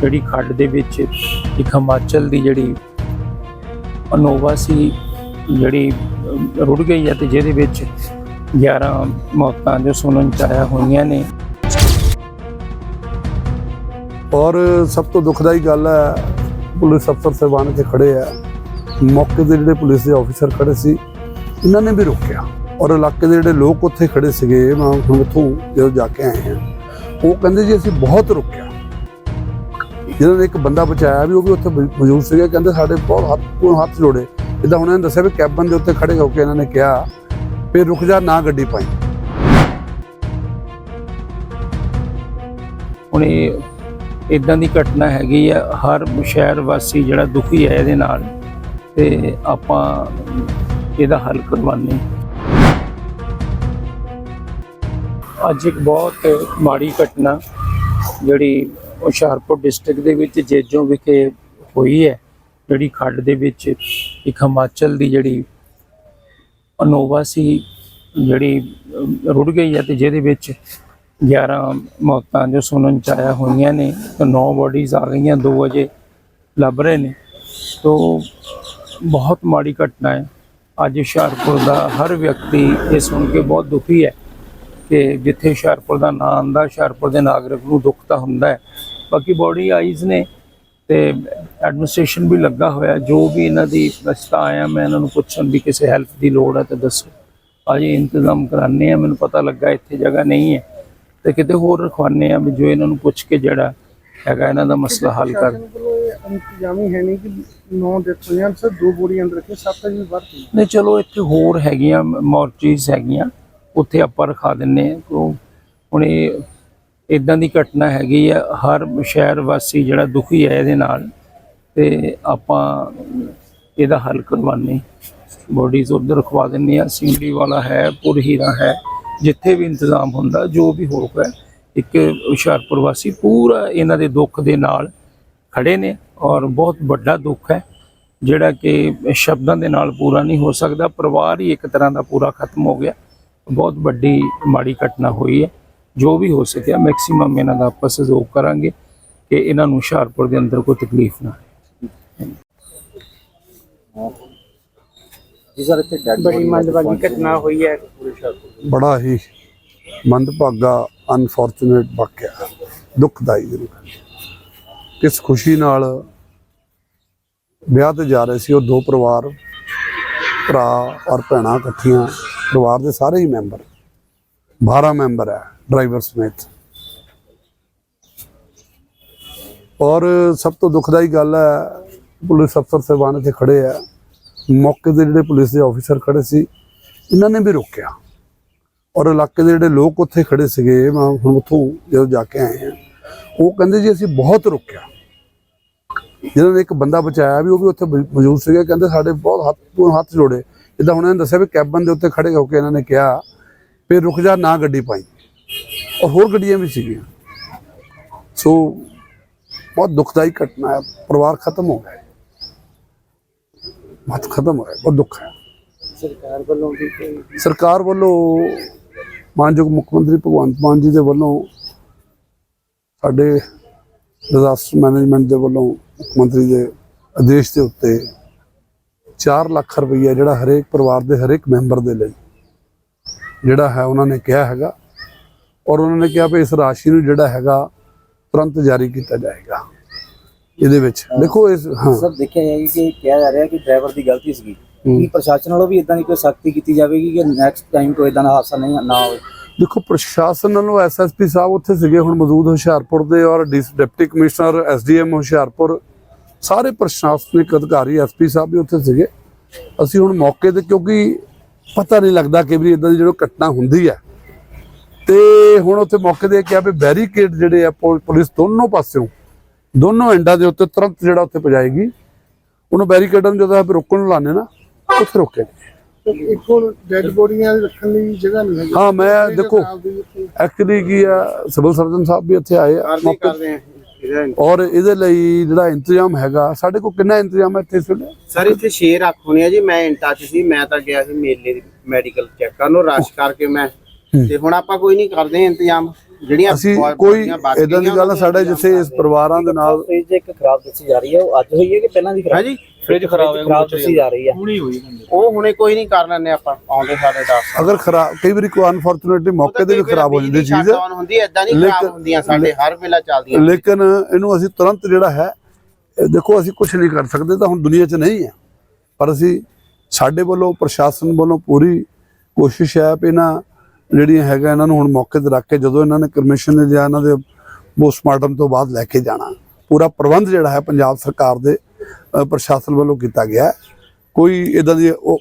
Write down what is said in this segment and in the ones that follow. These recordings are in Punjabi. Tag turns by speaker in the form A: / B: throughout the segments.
A: ਜਿਹੜੀ ਖੱਡ ਦੇ ਵਿੱਚ ਇੱਕ ਹਿਮਾਚਲ ਦੀ ਜਿਹੜੀ ਅਨੋਵਾ ਸੀ, ਜਿਹੜੀ ਰੁੜ ਗਈ ਹੈ ਤੇ ਜਿਹਦੇ ਵਿੱਚ 11 ਮੌਤਾਂ ਜੋ ਸੁਣਨ ਚ ਆਇਆ ਹੋਈਆਂ ਨੇ।
B: ਔਰ ਸਭ ਤੋਂ ਦੁਖਦਾਈ ਗੱਲ ਹੈ, ਪੁਲਿਸ ਅਫਸਰ ਸਾਹਿਬਾਨ ਇੱਥੇ ਖੜੇ ਆ ਮੌਕੇ ਦੇ ਜਿਹੜੇ ਪੁਲਿਸ ਦੇ ਅਫਸਰ ਖੜੇ ਸੀ, ਇਹਨਾਂ ਨੇ ਵੀ ਰੋਕਿਆ। ਔਰ ਇਲਾਕੇ ਦੇ ਜਿਹੜੇ ਲੋਕ ਉੱਥੇ ਖੜੇ ਸੀਗੇ, ਮੈਂ ਉੱਥੋਂ ਜਦੋਂ ਜਾ ਕੇ ਆਏ ਹਾਂ, ਉਹ ਕਹਿੰਦੇ ਜੀ ਅਸੀਂ ਬਹੁਤ ਰੋਕਿਆ। ਜਿਹਨਾਂ ਨੇ ਇੱਕ ਬੰਦਾ ਬਚਾਇਆ ਵੀ ਉਹ ਵੀ ਉੱਥੇ ਮੌ- ਮੌਜੂਦ ਸੀਗੇ, ਕਹਿੰਦੇ ਸਾਡੇ ਬਹੁਤ ਹੱਥ ਤੋਂ ਹੱਥ ਜੋੜੇ। ਜਿੱਦਾਂ ਹੁਣ ਇਹਨਾਂ ਨੇ ਦੱਸਿਆ ਵੀ ਕੈਬਨ ਦੇ ਉੱਤੇ ਖੜੇ ਹੋ ਕੇ ਇਹਨਾਂ ਨੇ ਕਿਹਾ, ਵੀ ਰੁਕ ਜਾ, ਨਾ ਗੱਡੀ ਪਾਈ।
A: ਹੁਣ ਇਹ ਇਦਾਂ ਦੀ ਘਟਨਾ ਹੈਗੀ ਆ, ਹਰ ਸ਼ਹਿਰ ਵਾਸੀ ਜਿਹੜਾ ਦੁਖੀ ਹੈ ਇਹਦੇ ਨਾਲ, ਤੇ ਆਪਾਂ ਇਹਦਾ ਹੱਲ ਕਰਵਾਨੇ ਅੱਜ ਇੱਕ ਬਹੁਤ ਮਾੜੀ ਘਟਨਾ ਜਿਹੜੀ ਹੁਸ਼ਿਆਰਪੁਰ ਡਿਸਟ੍ਰਿਕਟ ਦੇ ਵਿੱਚ ਜੇਜੋਂ ਵਿਖੇ ਹੋਈ ਹੈ, ਜਿਹੜੀ ਖੱਡ ਦੇ ਵਿੱਚ ਇੱਕ ਹਿਮਾਚਲ ਦੀ ਜਿਹੜੀ ਅਨੋਵਾ ਸੀ, ਜਿਹੜੀ ਰੁੜ ਗਈ ਹੈ ਤੇ ਜਿਹਦੇ ਵਿੱਚ 11 ਮੌਤਾਂ ਜੋ ਸੁਣਨ ਚ ਆਇਆ ਹੋਈਆਂ ਨੇ, ਤੇ 9 ਬੋਡੀਜ਼ ਆ ਗਈਆਂ 2 ਵਜੇ ਲੱਭ ਰਹੇ ਨੇ। ਤੋ ਬਹੁਤ ਮਾੜੀ ਘਟਨਾ ਹੈ। ਅੱਜ ਹੁਸ਼ਿਆਰਪੁਰ ਦਾ ਹਰ ਵਿਅਕਤੀ ਇਹ ਸੁਣ ਕੇ ਬਹੁਤ ਦੁਖੀ ਹੈ ਕਿ ਜਿੱਥੇ ਹੁਸ਼ਿਆਰਪੁਰ ਦਾ ਨਾਂ ਆਂਦਾ ਹੁਸ਼ਿਆਰਪੁਰ ਦੇ ਨਾਗਰਿਕ ਨੂੰ ਦੁੱਖ ਤਾਂ ਹੁੰਦਾ ਹੈ ਬਾਕੀ ਬੋਡੀ ਆਈਜ਼ ਨੇ ਤੇ ਐਡਮਿਨਿਸਟ੍ਰੇਸ਼ਨ ਵੀ ਲੱਗਾ ਹੋਇਆ ਜੋ ਵੀ ਇਹਨਾਂ ਦੀ ਰਸਤਾ ਆਇਆ ਮੈਂ ਇਹਨਾਂ ਨੂੰ ਪੁੱਛਣ ਵੀ ਕਿਸੇ ਹੈਲਪ ਦੀ ਲੋੜ ਹੈ ਤਾਂ ਦੱਸੋ। ਅੱਜ ਇੰਤਜ਼ਾਮ ਕਰਾਣੇ ਆ ਮੈਨੂੰ ਪਤਾ ਲੱਗਾ ਇੱਥੇ ਜਗ੍ਹਾ ਨਹੀਂ ਹੈ ਤੇ ਕਿਤੇ ਹੋਰ ਰਖਵਾਨੇ ਆ ਵੀ ਜੋ ਇਹਨਾਂ ਨੂੰ ਪੁੱਛ ਕੇ ਜਿਹੜਾ ਹੈਗਾ ਇਹਨਾਂ ਦਾ ਮਸਲਾ ਹੱਲ ਕਰ
C: ਇੰਤਜ਼ਾਮੀ ਹੈ ਨਹੀਂ ਕਿ ਨੌ ਦੇ ਹੋਈਆਂ ਸਰ ਦੋ ਬੋਰੀ ਅੰਦਰ ਰੱਖੇ ਸੱਤ ਜੀ ਵੱਧ ਗਈ
A: ਨਹੀਂ ਚਲੋ ਇੱਥੇ ਹੋਰ ਹੈਗੀਆਂ ਮੋਰਚੀਜ਼ ਹੈਗੀਆਂ ਉੱਥੇ ਆਪਾਂ ਰਖਾ ਦਿੰਨੇ ਆ ਕਿਉਂ? ਹੁਣ ਇਹ ਇਦਾਂ ਦੀ ਘਟਨਾ ਹੈਗੀ ਆ, ਹਰ ਸ਼ਹਿਰ ਵਾਸੀ ਜਿਹੜਾ ਦੁਖੀ ਹੈ ਇਹਦੇ ਨਾਲ, ਤੇ ਆਪਾਂ ਇਹਦਾ ਹੱਲ ਕਰਵਾਨੇ ਬੋਡੀਜ਼ ਉਧਰ ਰਖਵਾ ਦਿੰਨੇ ਆ ਸਿੰਗਲੀ ਵਾਲਾ ਹੈ ਪੁਰ ਪੁਰਹੀਰਾ ਹੈ, ਜਿੱਥੇ ਵੀ ਇੰਤਜ਼ਾਮ ਹੁੰਦਾ, ਜੋ ਵੀ ਹੋਊਗਾ, ਇੱਕ ਹੁਸ਼ਿਆਰਪੁਰ ਵਾਸੀ ਪੂਰਾ ਇਹਨਾਂ ਦੇ ਦੁੱਖ ਦੇ ਨਾਲ ਖੜੇ ਨੇ ਔਰ ਬਹੁਤ ਵੱਡਾ ਦੁੱਖ ਹੈ, ਜਿਹੜਾ ਕਿ ਸ਼ਬਦਾਂ ਦੇ ਨਾਲ ਪੂਰਾ ਨਹੀਂ ਹੋ ਸਕਦਾ, ਪਰਿਵਾਰ ਹੀ ਇੱਕ ਤਰ੍ਹਾਂ ਦਾ ਪੂਰਾ ਖਤਮ ਹੋ ਗਿਆ। ਬਹੁਤ ਵੱਡੀ ਮਾੜੀ ਘਟਨਾ ਹੋਈ ਹੈ। ਜੋ ਵੀ ਹੋ ਸਕਿਆ ਮੈਕਸਿਮਮ ਇਹਨਾਂ ਦਾ ਆਪਾਂ ਸਹਿਯੋਗ ਕਰਾਂਗੇ ਕਿ ਇਹਨਾਂ ਨੂੰ ਹੁਸ਼ਿਆਰਪੁਰ ਦੇ ਅੰਦਰ ਕੋਈ ਤਕਲੀਫ ਨਾ ਆਏ।
D: ਜੀ ਸਰ ਇੱਥੇ ਡੈਡ
C: ਬੜੀ ਮੰਦਭਾਗੀ ਘਟਨਾ ਹੋਈ ਹੈ।
B: ਬੜਾ ਮੰਦਭਾਗਾ ਅਨਫੋਰਚੂਨੇਟ ਵਾਕਿਆ ਦੁਖਦਾਈ ਜ਼ਰੂਰ ਹੈ। ਕਿਸ ਖੁਸ਼ੀ ਨਾਲ ਵਿਆਹ ਤੇ ਜਾ ਰਹੇ ਸੀ ਉਹ ਦੋ ਪਰਿਵਾਰ ਭਰਾ ਔਰ ਭੈਣਾਂ ਇਕੱਠੀਆਂ ਪਰਿਵਾਰ ਦੇ ਸਾਰੇ ਹੀ ਮੈਂਬਰ। 12 ਮੈਂਬਰ ਹੈ, ਡਰਾਈਵਰ ਸਮੇਤ। ਔਰ ਸਭ ਤੋਂ ਦੁਖਦਾਈ ਗੱਲ ਹੈ, ਪੁਲਿਸ ਅਫਸਰ ਸਾਹਿਬਾਨ ਇੱਥੇ ਖੜੇ ਆ ਮੌਕੇ ਦੇ ਜਿਹੜੇ ਪੁਲਿਸ ਦੇ ਅਫਸਰ ਖੜੇ ਸੀ, ਇਹਨਾਂ ਨੇ ਵੀ ਰੋਕਿਆ। ਔਰ ਇਲਾਕੇ ਦੇ ਜਿਹੜੇ ਲੋਕ ਉੱਥੇ ਖੜੇ ਸੀਗੇ, ਮੈਂ ਹੁਣ ਉੱਥੋਂ ਜਦੋਂ ਜਾ ਕੇ ਆਏ ਹਾਂ, ਉਹ ਕਹਿੰਦੇ ਜੀ ਅਸੀਂ ਬਹੁਤ ਰੋਕਿਆ। ਜਿਹਨਾਂ ਨੇ ਇੱਕ ਬੰਦਾ ਬਚਾਇਆ ਵੀ, ਉਹ ਵੀ ਉੱਥੇ ਮੌਜੂਦ ਸੀਗੇ, ਕਹਿੰਦੇ ਸਾਡੇ ਬਹੁਤ ਹੱਥ ਹੱਥ ਜੋੜੇ। ਜਿੱਦਾਂ ਹੁਣ ਇਹਨਾਂ ਨੇ ਦੱਸਿਆ ਵੀ ਕੈਬਨ ਦੇ ਉੱਤੇ ਖੜੇ ਹੋ ਕੇ ਇਹਨਾਂ ਨੇ ਕਿਹਾ ਵੀ ਰੁਕ ਜਾ ਨਾ ਗੱਡੀ ਪਾਈ। ਔਰ ਹੋਰ ਗੱਡੀਆਂ ਵੀ ਸੀਗੀਆਂ। ਸੋ ਬਹੁਤ ਦੁਖਦਾਈ ਘਟਨਾ ਹੈ। ਪਰਿਵਾਰ ਖਤਮ ਹੋ ਗਿਆ। ਬਹੁਤ ਖਤਮ ਹੋ ਗਿਆ। ਬਹੁਤ ਦੁੱਖ ਹੈ।
C: ਸਰਕਾਰ ਵੱਲੋਂ ਵੀ ਕੋਈ
B: ਸਰਕਾਰ ਵੱਲੋਂ ਮਾਨਯੋਗ ਮੁੱਖ ਮੰਤਰੀ ਭਗਵੰਤ ਮਾਨ ਜੀ ਦੇ ਵੱਲੋਂ ਸਾਡੇ ਡਿਜ਼ਾਸਟਰ ਮੈਨੇਜਮੈਂਟ ਦੇ ਵੱਲੋਂ ਮੁੱਖ ਮੰਤਰੀ ਦੇ ਆਦੇਸ਼ ਦੇ ਉੱਤੇ 4 ਲੱਖ ਰੁਪਈਆ ਜਿਹੜਾ ਹਰੇਕ ਪਰਿਵਾਰ ਦੇ ਹਰੇਕ ਮੈਂਬਰ ਦੇ ਲਈ ਜਿਹੜਾ ਹੈ ਉਹਨਾਂ ਨੇ ਕਿਹਾ ਹੈਗਾ। ਔਰ ਉਹਨਾਂ ਨੇ ਕਿਹਾ ਵੀ ਇਸ ਰਾਸ਼ੀ ਨੂੰ ਜਿਹੜਾ ਹੈਗਾ ਤੁਰੰਤ ਜਾਰੀ ਕੀਤਾ ਜਾਏਗਾ। ਇਹਦੇ ਵਿੱਚ ਦੇਖੋ ਇਸ ਹਾਂ।
D: ਸਰ ਦੇਖਿਆ ਜਾਏਗਾ ਕਿ ਕਿਹਾ ਜਾ ਰਿਹਾ ਕਿ ਡਰਾਈਵਰ ਦੀ ਗਲਤੀ ਸੀਗੀ। ਕੀ ਪ੍ਰਸ਼ਾਸਨ ਵੱਲੋਂ ਵੀ ਇਦਾਂ ਦੀ ਕੋਈ ਸਖਤੀ ਕੀਤੀ ਜਾਵੇਗੀ ਕਿ ਨੈਕਸਟ ਟਾਈਮ ਕੋਈ ਇਦਾਂ ਦਾ ਹਾਦਸਾ ਨਹੀਂ ਨਾ ਹੋਵੇ?
B: ਦੇਖੋ ਪ੍ਰਸ਼ਾਸਨ ਵੱਲੋਂ ਐਸਐਸਪੀ ਸਾਹਿਬ ਉੱਥੇ ਸੀਗੇ ਹੁਣ ਮੌਜੂਦ ਹੁਸ਼ਿਆਰਪੁਰ ਦੇ ਔਰ ਡਿਪਟੀ ਕਮਿਸ਼ਨਰ ਐਸਡੀਐਮ ਹੁਸ਼ਿਆਰਪੁਰ ਸਾਰੇ ਪ੍ਰਸ਼ਾਸਨਿਕ ਅਧਿਕਾਰੀ ਐਸਪੀ ਸਾਹਿਬ ਵੀ ਉੱਥੇ ਸੀਗੇ। ਅਸੀਂ ਹੁਣ ਮੌਕੇ ਤੇ ਕਿਉਂਕਿ ਪਤਾ ਨਹੀਂ ਲੱਗਦਾ ਕਿ ਵੀ ਇਦਾਂ ਦੀ ਜਿਹੜੀ ਘਟਨਾ ਹੁੰਦੀ ਹੈ ਤੇ ਹੁਣ ਉੱਥੇ ਮੌਕੇ ਤੇ ਕਿਹਾ ਵੀ ਬੈਰੀਕੇਡ ਜਿਹੜੇ ਆ ਪੁਲਿਸ ਦੋਨੋਂ ਪਾਸਿਓਂ ਦੋਨੋਂ ਐਂਡਾਂ ਦੇ ਉੱਤੇ ਤੁਰੰਤ ਜਿਹੜਾ ਉੱਥੇ ਪਜਾਏਗੀ ਉਹਨੂੰ ਬੈਰੀਕੇਡਾਂ ਨੂੰ ਜਦੋਂ ਆਪਾਂ ਰੋਕਣ ਨੂੰ ਲਾਣੇ ਨਾ ਉੱਥੇ ਰੋਕੇ
C: ਇੱਕ ਡੈਡ ਬੋਡੀਆਂ ਰੱਖਣ ਲਈ ਜਗ੍ਹਾ ਨਹੀਂ ਹੈਗੀ।
B: ਹਾਂ ਮੈਂ ਦੇਖੋ ਐਕਚੁਅਲੀ ਕੀ ਆ ਸਿਵਲ ਸਰਜਨ ਸਾਹਿਬ ਵੀ ਇੱਥੇ ਆਏ ਆ ਮੌਕੇ
C: ਹਾਂ
B: ਔਰ ਇਹਦੇ ਲਈ ਜਿਹੜਾ ਇੰਤਜ਼ਾਮ ਹੈਗਾ ਸਾਡੇ ਕੋਲ ਕਿੰਨਾ ਇੰਤਜ਼ਾਮ ਹੈ ਇੱਥੇ ਵੇਲੇ?
E: ਸਰ ਇੱਥੇ ਛੇ ਰੱਖ ਹੋਣੇ ਆ ਜੀ। ਮੈਂ ਇਨ ਟੱਚ ਸੀ ਮੈਂ ਤਾਂ ਗਿਆ ਸੀ ਮੇਲੇ ਮੈਡੀਕਲ ਚੈੱਕ ਕਰਨ ਨੂੰ ਰਸ਼ ਕਰਕੇ ਮੈਂ। ਤੇ ਹੁਣ ਆਪਾਂ ਕੋਈ ਨਹੀਂ ਕਰਦੇ ਇੰਤਜ਼ਾਮ। ਜਿਹੜੀਆਂ
B: ਅਸੀਂ ਕੋਈ ਇਦਾਂ ਦੀ ਗੱਲ ਸਾਡੇ ਜਿੱਥੇ ਇਸ ਪਰਿਵਾਰਾਂ ਦੇ ਨਾਲ
D: ਫ੍ਰਿਜ ਇੱਕ ਖਰਾਬ ਦੱਸੀ ਜਾ ਰਹੀ ਹੈ ਉਹ ਅੱਜ ਹੋਈ ਹੈ ਕਿ ਪਹਿਲਾਂ ਦੀ ਖਰਾਬ?
E: ਹਾਂਜੀ।
D: ਫ੍ਰਿਜ ਖਰਾਬ ਹੈ ਖਰਾਬ ਦੱਸੀ ਜਾ ਰਹੀ ਹੈ।
E: ਉਹ ਹੁਣੇ ਕੋਈ ਨਹੀਂ ਕਰ ਲੈਣੇ ਆਪਾਂ ਆਉਂਦੇ ਸਾਡੇ ਦੱਸ
B: ਅਗਰ ਖਰਾਬ ਕਈ ਵਾਰੀ ਕੋਈ ਅਨਫੋਰਚੂਨੇਟਲੀ ਮੌਕੇ ਤੇ ਵੀ ਖਰਾਬ ਹੋ ਜਾਂਦੀ ਚੀਜ਼
E: ਹੁੰਦੀ ਐਦਾਂ ਨਹੀਂ
B: ਲੇਕਿਨ-
E: ਖਰਾਬ ਹੁੰਦੀਆਂ ਸਾਡੇ ਹਰ ਵੇਲਾ ਚੱਲਦੀਆਂ
B: ਲੇਕਿਨ ਇਹਨੂੰ ਅਸੀਂ ਤੁਰੰਤ ਜਿਹੜਾ ਹੈ ਦੇਖੋ ਅਸੀਂ ਕੁਝ ਨਹੀਂ ਕਰ ਸਕਦੇ ਤਾਂ ਹੁਣ ਦੁਨੀਆ 'ਚ ਨਹੀਂ ਹੈ। ਪਰ ਅਸੀਂ ਸਾਡੇ ਵੱਲੋਂ ਪ੍ਰਸ਼ਾਸਨ ਵੱਲੋਂ ਪੂਰੀ ਕੋਸ਼ਿਸ਼ ਹੈ ਵੀ ਇਹਨਾਂ ਜਿਹੜੀਆਂ ਹੈਗਾ ਇਹਨਾਂ ਨੂੰ ਹੁਣ ਮੌਕੇ ਤੇ ਰੱਖ ਕੇ ਜਦੋਂ ਇਹਨਾਂ ਨੇ ਕਮਿਸ਼ਨ ਨੇ ਜਾਂ ਇਹਨਾਂ ਦੇ ਪੋਸਟਮਾਰਟਮ ਤੋਂ ਬਾਅਦ ਲੈ ਕੇ ਜਾਣਾ ਪੂਰਾ ਪ੍ਰਬੰਧ ਜਿਹੜਾ ਹੈ ਪੰਜਾਬ ਸਰਕਾਰ ਦੇ ਪ੍ਰਸ਼ਾਸਨ ਵੱਲੋਂ ਕੀਤਾ ਗਿਆ। ਕੋਈ ਇਦਾਂ ਦੀ ਉਹ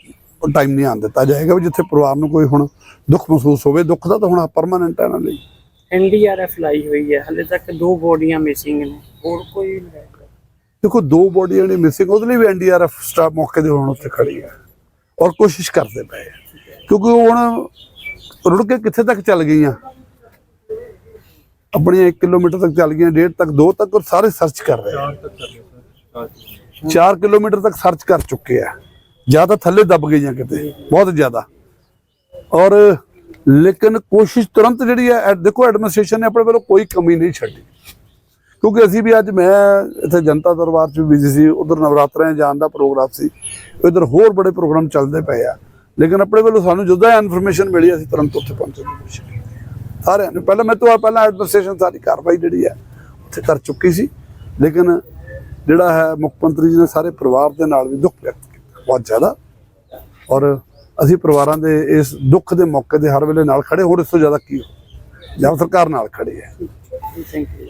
B: ਟਾਈਮ ਨਹੀਂ ਆਉਣ ਦਿੱਤਾ ਜਾਏਗਾ ਵੀ ਜਿੱਥੇ ਪਰਿਵਾਰ ਨੂੰ ਕੋਈ ਹੁਣ ਦੁੱਖ ਮਹਿਸੂਸ ਹੋਵੇ ਦੁੱਖ ਦਾ ਤਾਂ ਹੁਣ ਪਰਮਾਨੈਂਟ ਹੈ ਇਹਨਾਂ ਲਈ।
F: ਐਨਡੀਆਰਐਫ ਲਾਈ ਹੋਈ ਹੈ ਹਲੇ ਤੱਕ ਦੋ ਬੋਡੀਆਂ ਮਿਸਿੰਗ ਨੇ ਹੋਰ ਕੋਈ ਨਹੀਂ
B: ਦੇਖੋ ਦੋ ਬੋਡੀਆਂ ਨੇ ਮਿਸਿੰਗ ਉਹਦੇ ਲਈ ਵੀ ਐਨਡੀਆਰਐਫ ਸਟਾਫ ਮੌਕੇ ਤੇ ਹੁਣ ਉੱਥੇ ਖੜੀ ਹੈ ਔਰ ਕੋਸ਼ਿਸ਼ ਕਰਦੇ ਪਏ ਕਿਉਂਕਿ ਉਹ ਹੁਣ ਰੁੜ ਕੇ ਕਿੱਥੇ ਤੱਕ ਚੱਲ ਗਈਆਂ? ਆਪਣੀਆਂ 1 ਕਿਲੋਮੀਟਰ ਤੱਕ ਚੱਲ ਗਈਆਂ, ਡੇਢ ਤੱਕ, ਦੋ ਤੱਕ ਸਾਰੇ ਸਰਚ ਕਰ ਰਹੇ ਆ। 4 ਕਿਲੋਮੀਟਰ ਤੱਕ ਸਰਚ ਕਰ ਚੁੱਕੇ ਆ। ਜ਼ਿਆਦਾ ਥੱਲੇ ਦੱਬ ਗਈਆਂ ਕਿਤੇ, ਬਹੁਤ ਜ਼ਿਆਦਾ। ਔਰ ਲੇਕਿਨ ਕੋਸ਼ਿਸ਼ ਤੁਰੰਤ ਜਿਹੜੀ ਹੈ ਦੇਖੋ ਐਡਮਿਨਿਸਟ੍ਰੇਸ਼ਨ ਨੇ ਆਪਣੇ ਵੱਲੋਂ ਕੋਈ ਕਮੀ ਨਹੀਂ ਛੱਡੀ। ਕਿਉਂਕਿ ਅਸੀਂ ਵੀ ਅੱਜ ਮੈਂ ਇੱਥੇ ਜਨਤਾ ਦਰਬਾਰ 'ਚ ਵੀ ਬਿਜ਼ੀ ਸੀ, ਉਧਰ ਨਵਰਾਤਰਿਆਂ ਜਾਣ ਦਾ ਪ੍ਰੋਗਰਾਮ ਸੀ, ਇਧਰ ਹੋਰ ਬੜੇ ਪ੍ਰੋਗਰਾਮ ਚੱਲਦੇ ਪਏ ਆ। ਲੇਕਿਨ ਆਪਣੇ ਵੱਲੋਂ ਸਾਨੂੰ ਜਦੋਂ ਇਨਫੋਰਮੇਸ਼ਨ ਮਿਲੀ, ਅਸੀਂ ਤੁਰੰਤ ਉੱਥੇ ਪਹੁੰਚਣ ਦੀ ਕੋਸ਼ਿਸ਼ ਕੀਤੀ ਸਾਰਿਆਂ ਨੇ ਪਹਿਲਾਂ ਮੈਂ ਤੋਂ ਪਹਿਲਾਂ ਐਡਮਿਨਿਸਟ੍ਰੇਸ਼ਨ ਸਾਰੀ ਕਾਰਵਾਈ ਜਿਹੜੀ ਹੈ, ਉੱਥੇ ਕਰ ਚੁੱਕੀ ਸੀ। ਲੇਕਿਨ ਜਿਹੜਾ ਹੈ, ਮੁੱਖ ਮੰਤਰੀ ਜੀ ਨੇ ਸਾਰੇ ਪਰਿਵਾਰ ਦੇ ਨਾਲ ਵੀ ਦੁੱਖ ਵਿਅਕਤ ਕੀਤਾ, ਬਹੁਤ ਜ਼ਿਆਦਾ। ਔਰ ਅਸੀਂ ਪਰਿਵਾਰਾਂ ਦੇ ਇਸ ਦੁੱਖ ਦੇ ਮੌਕੇ ਦੇ ਹਰ ਵੇਲੇ ਨਾਲ ਖੜੇ ਹੋਰ ਇਸ ਤੋਂ ਜ਼ਿਆਦਾ ਕੀ ਹੋ? ਜਾਂ ਸਰਕਾਰ ਨਾਲ ਖੜੀ ਹੈ।
F: Thank you